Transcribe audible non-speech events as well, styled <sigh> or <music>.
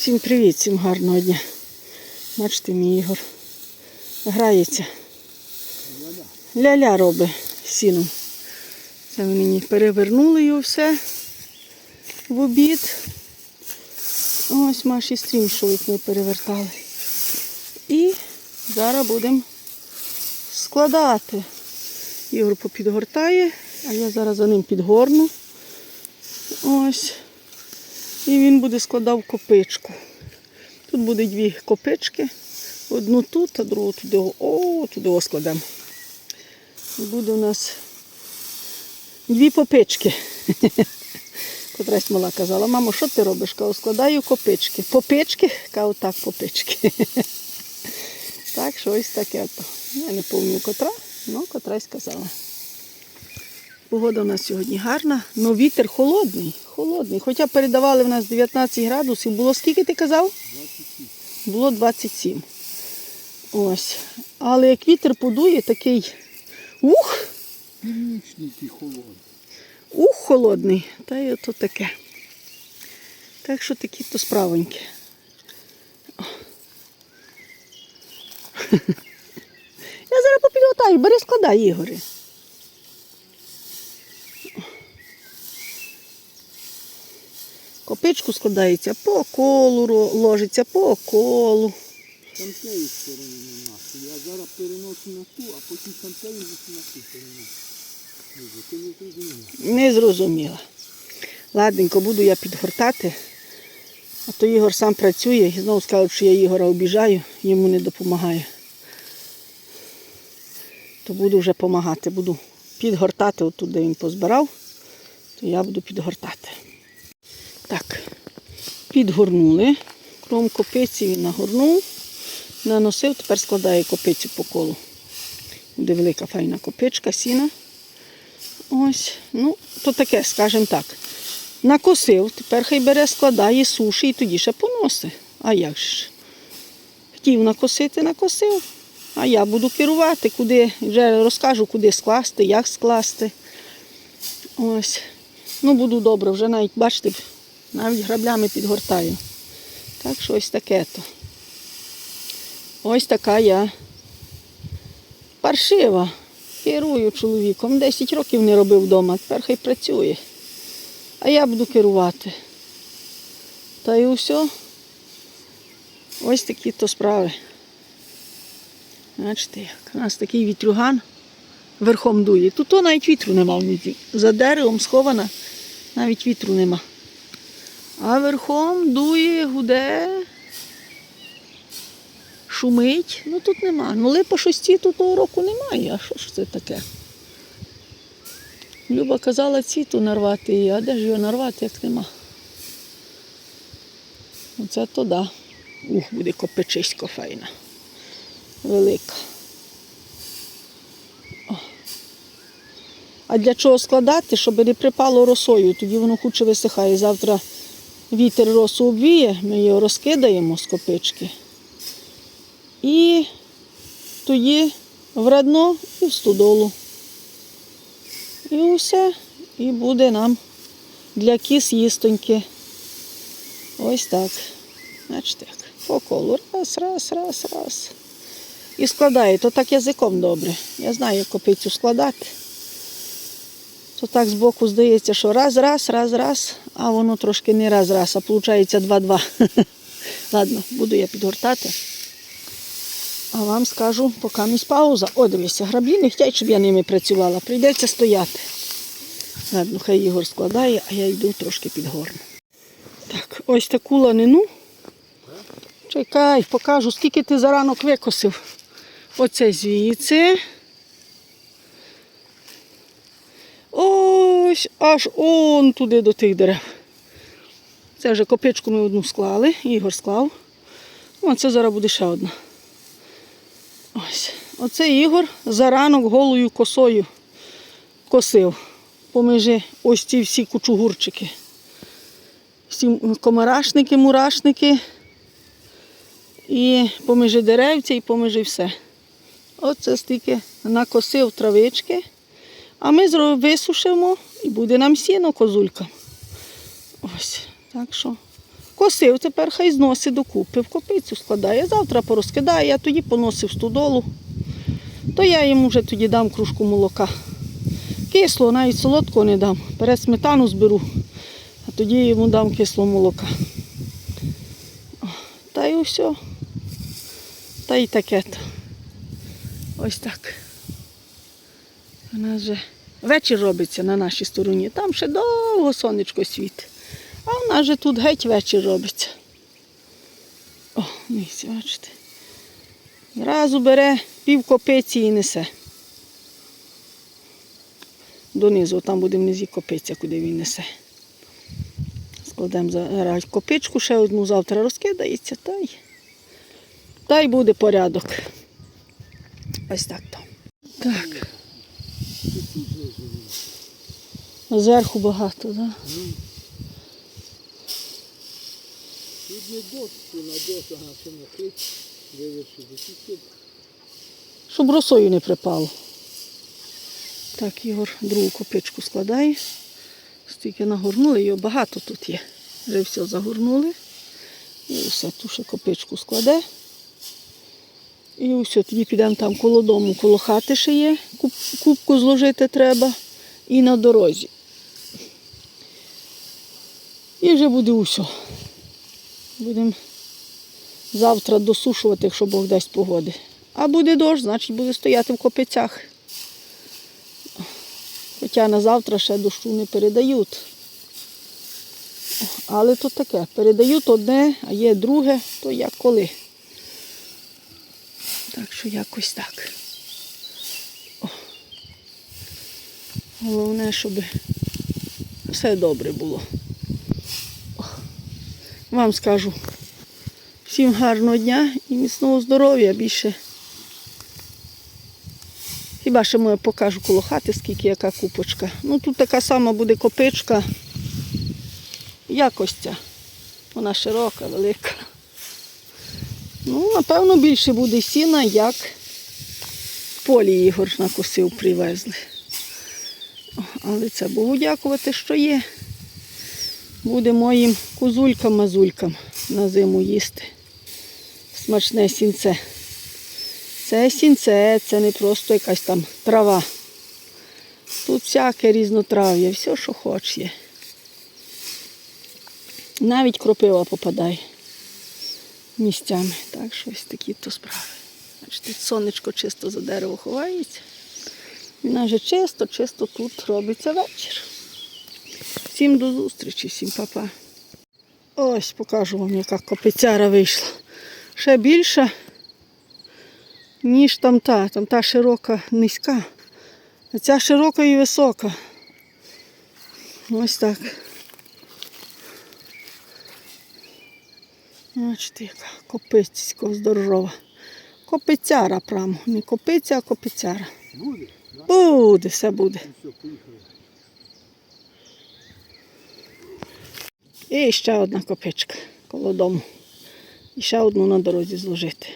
Всім привіт, всім гарного дня. Бачите, мій Ігор грається. Ля-ля робить сіном. Це мені перевернули його все в обід. Ось Маші стрімшовик ми перевертали. І зараз будемо складати. Ігор попідгортає, а я зараз за ним підгорну. Ось. І він буде складав копичку. Тут буде дві копички. Одну тут, а другу туди. О, туди складемо. Буде у нас дві попички. <laughs> Котрась мала казала, мамо, що ти робиш? Кажу, складаю копички. Попички? Кажу, так, попички. <laughs> Так, що ось таке. то. Я не пам'ятаю котра, але котрась казала. Погода у нас сьогодні гарна, але вітер холодний. Холодний. Хоча передавали в нас 19 градусів. Було скільки ти казав? 27. Було 27. Ось. Але як вітер подує, такий ух, Північний холодний. ух холодний. Та й ото таке. Так що такі то справоньки. <laughs> Я зараз попідготаю, бери складай, Ігоре. Копичку складається по колу, ложиться по колу. Там тієї сторони нема. Я зараз переношу на ту, а потім там тієї на ту переношу. Ти не зрозуміла. Не зрозуміла. Ладненько, буду я підгортати. А то Ігор сам працює і знову скажуть, що я Ігора обіжаю, йому не допомагаю. То буду вже допомагати. Буду підгортати отут, де він позбирав, то я буду підгортати. Підгорнули. Кром копиці він нагорнув, наносив, тепер складає копицю по колу. Буде велика файна копичка, сіна. Ось, ну, то таке, скажімо так. Накосив, тепер хай бере, складає, суші і тоді ще поносить. А як ж? Хотів накосити, накосив. А я буду керувати, куди, вже розкажу, куди скласти, як скласти. Ось. Ну, буду добре, вже навіть, бачите, навіть граблями підгортаю. Так що ось таке то. Ось така я паршива. Керую чоловіком. 10 років не робив вдома, тепер хай працює. А я буду керувати. Та і все. Ось такі то справи. Бачите, як у нас такий вітрюган верхом дує. Тут навіть вітру нема в. За деревом схована, навіть вітру нема. А верхом дує, гуде, шумить. Ну тут нема. Ну липа шості тут того року немає. А що ж це таке? Люба казала ціту нарвати її, а де ж його нарвати, як нема. Оце то да. Ух, буде копичисько файна. Велика. О. А для чого складати, щоб не припало росою, тоді воно хуче висихає. Завтра вітер росу обвіє, ми його розкидаємо з копички. І тоді в радно і в стодолу. І все. І буде нам для кіс їстоньки. Ось так. Бачите, як по колу. Раз, раз, раз, раз. І складає, то так язиком добре. Я знаю, як копицю складати. То так збоку здається, що раз, раз, раз, раз, а воно трошки не раз, раз, а виходить два-два. <laughs> Ладно, буду я підгортати. А вам скажу, поки місь пауза. О, дивися, граблі не хочуть, щоб я ними працювала. Прийдеться стояти. Ладно, хай Ігор складає, а я йду трошки підгорну. Так, ось таку ланину. Чекай, покажу, скільки ти за ранок викосив. Оце звідси. Ось аж он туди до тих дерев. Це вже копичку ми одну склали, Ігор склав. О, це зараз буде ще одна. Ось. Оце Ігор за ранок голою косою косив. Поміж ось ці всі кучугурчики. Всі комарашники, мурашники. І поміж деревця, і поміж все. Оце стільки накосив травички. А ми висушимо і буде нам сіно козулька. Ось. Так що Покосив, тепер хай зносить докупи, в копицю складає. Завтра порозкидає, а тоді поносив стодолу. То я йому вже тоді дам кружку молока. Кисло, навіть солодкого не дам. Перед сметану зберу, а тоді йому дам кисло молока. Та й все. Та й таке. Ось так. У нас вже вечір робиться на нашій стороні. Там ще довго сонечко світить. Нас тут геть вечір робиться. О, дивіться, бачите. Зразу бере пів копиці і несе. Донизу, там буде внизі копиця, куди він несе. Складемо зараз копичку, ще одну завтра розкидається, та й, та й буде порядок. Ось так то. Так. Зверху багато, так? Да? Тут не доску на доску, ага, що накрити, вивершити. Тут Щоб росою не припало. Так, Ігор другу копичку складає. Стільки нагорнули, його багато тут є. Вже все загорнули. І все, ту ще копичку складе. І все, тоді підемо там коло дому, коло хати ще є. Куб, кубку зложити треба. І на дорозі. І вже буде усе. Будемо завтра досушувати, якщо Бог дасть погоди. А буде дощ, значить буде стояти в копицях. Хоча на завтра ще дощу не передають. Але то таке, передають одне, а є друге, то як коли. Так що якось так. Головне, щоб все добре було. Вам скажу. Всім гарного дня і міцного здоров'я більше. Хіба ще я покажу коло хати, скільки яка купочка. Ну тут така сама буде копичка. Якось ця. Вона широка, велика. Ну, напевно, більше буде сіна, як в полі Ігор накосив, привезли. Але це Богу дякувати, що є. Буде моїм козулькам-мазулькам на зиму їсти. Смачне сінце. Це сінце, це не просто якась там трава. Тут всяке різнотрав'я, все, що хоч є. Навіть кропива попадає місцями. Так що ось такі то справи. Бачите, сонечко чисто за дерево ховається. І вже чисто, чисто тут робиться вечір. Всім до зустрічі, всім па-па. Ось покажу вам, яка копицяра вийшла. Ще більша, ніж там та. Там та широка, низька. А ця широка і висока. Ось так. Бачите, яка копицько здорова. Копицяра прямо. Не копиця, а копицяра. буде, все буде. Все, поїхали. І ще одна копичка коло дому. І ще одну на дорозі зложити.